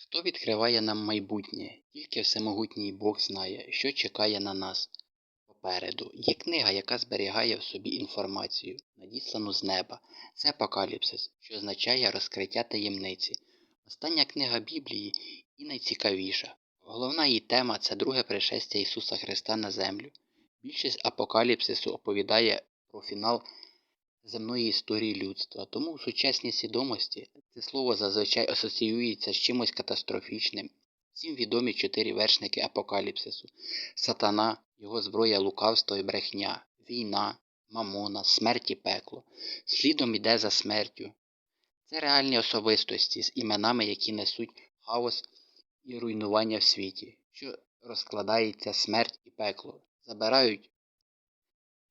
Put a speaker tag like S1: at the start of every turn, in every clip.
S1: Хто відкриває нам майбутнє? Тільки всемогутній Бог знає, що чекає на нас попереду. Є книга, яка зберігає в собі інформацію, надіслану з неба. Це Апокаліпсис, що означає розкриття таємниці. Остання книга Біблії і найцікавіша. Головна її тема це друге пришестя Ісуса Христа на землю. Більшість апокаліпсису оповідає про фінал земної історії людства, тому у сучасній свідомості це слово зазвичай асоціюється з чимось катастрофічним. Всім відомі чотири вершники апокаліпсису: сатана, його зброя лукавство і брехня, війна, мамона, смерть і пекло. Слідом іде за смертю. Це реальні особистості з іменами, які несуть хаос і руйнування в світі, що розкладається смерть і пекло, забирають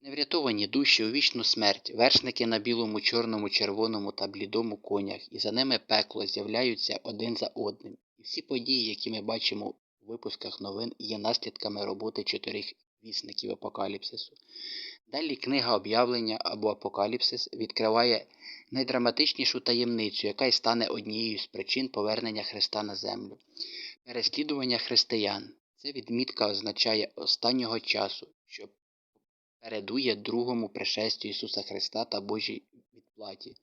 S1: неврятовані душі у вічну смерть, вершники на білому, чорному, червоному та блідому конях, і за ними пекло з'являються один за одним. І всі події, які ми бачимо у випусках новин, є наслідками роботи чотирьох вісників апокаліпсису. Далі книга об'явлення або апокаліпсис відкриває найдраматичнішу таємницю, яка й стане однією з причин повернення Христа на землю. Переслідування християн. Це відмітка означає останнього часу, що передує другому пришестю Ісуса Христа та Божій відплаті.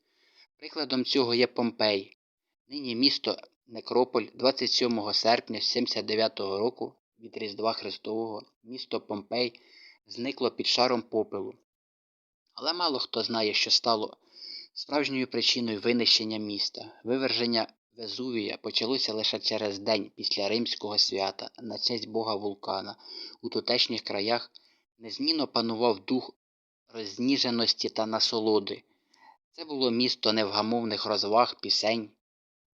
S1: Прикладом цього є Помпей, нині місто Некрополь 27 серпня 79 року від Різдва Христового місто Помпей зникло під шаром попелу. Але мало хто знає, що стало справжньою причиною винищення міста. Виверження Везувія почалося лише через день після римського свята на честь бога вулкана. У тутешніх краях незмінно панував дух розніженості та насолоди. Це було місто невгамовних розваг, пісень,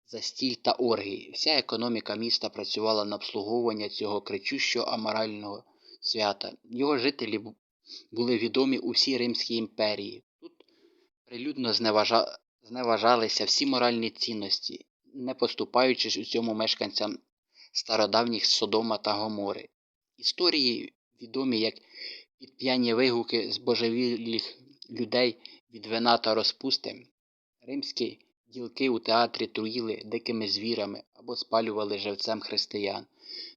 S1: застіль та оргій. Вся економіка міста працювала на обслуговування цього кричущого аморального свята. Його жителі були відомі у Римській імперії. Тут прилюдно зневажа... зневажалися всі моральні цінності, не поступаючись у цьому мешканцям стародавніх Содома та Гомори. Історії відомі як підп'яні вигуки з божевіллих людей від вина та розпусти. Римські ділки у театрі труїли дикими звірами або спалювали живцем християн.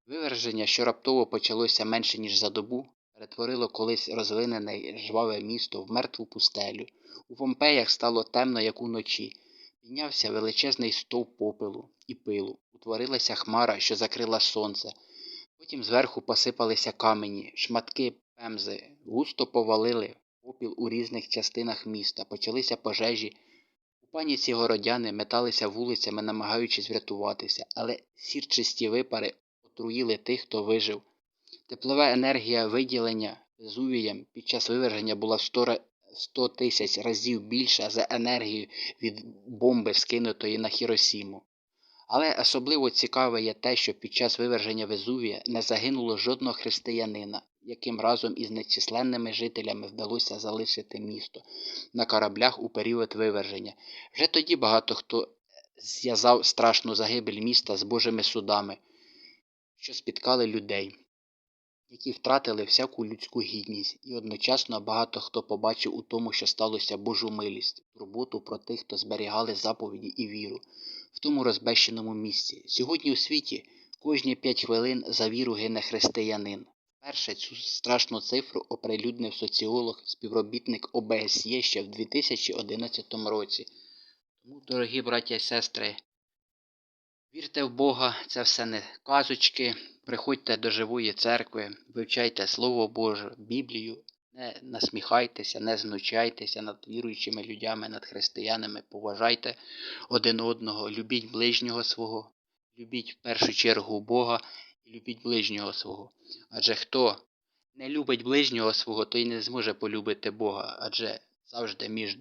S1: Виверження, що раптово почалося менше, ніж за добу, перетворило колись розвинене жваве місто в мертву пустелю. У Помпеях стало темно, як уночі. Піднявся величезний стовп попелу і пилу. Утворилася хмара, що закрила сонце. Потім зверху посипалися камені, шматки пемзи, густо повалили попіл у різних частинах міста, почалися пожежі. У паніці городяни металися вулицями, намагаючись врятуватися, але сірчисті випари отруїли тих, хто вижив. Теплова енергія виділення Везувієм під час виверження була в 100 тисяч разів більша за енергію від бомби, скинутої на Хіросіму. Але особливо цікаве є те, що під час виверження Везувія не загинуло жодного християнина, яким разом із нечисленними жителями вдалося залишити місто на кораблях у період виверження. Вже тоді багато хто зв'язав страшну загибель міста з Божими судами, що спіткали людей, які втратили всяку людську гідність, і одночасно багато хто побачив у тому, що сталося Божу милість, турботу про тих, хто зберігали заповіді і віру в тому розбещеному місці. Сьогодні у світі кожні п'ять хвилин за віру гине християнин. Перше цю страшну цифру оприлюднив соціолог, співробітник ОБСЄ ще в 2011 році. Тому, дорогі браття і сестри, вірте в Бога, це все не казочки. Приходьте до живої церкви, вивчайте Слово Боже, Біблію, не насміхайтеся, не знущайтеся над віруючими людьми, над християнами, поважайте один одного, любіть ближнього свого, любіть в першу чергу Бога і любіть ближнього свого. Адже хто не любить ближнього свого, той не зможе полюбити Бога, адже завжди між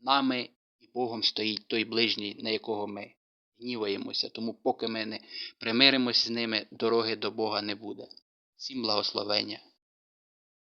S1: нами і Богом стоїть той ближній, на якого ми гніваємося. Тому, поки ми не примиримося з ними, дороги до Бога не буде. Всім благословення.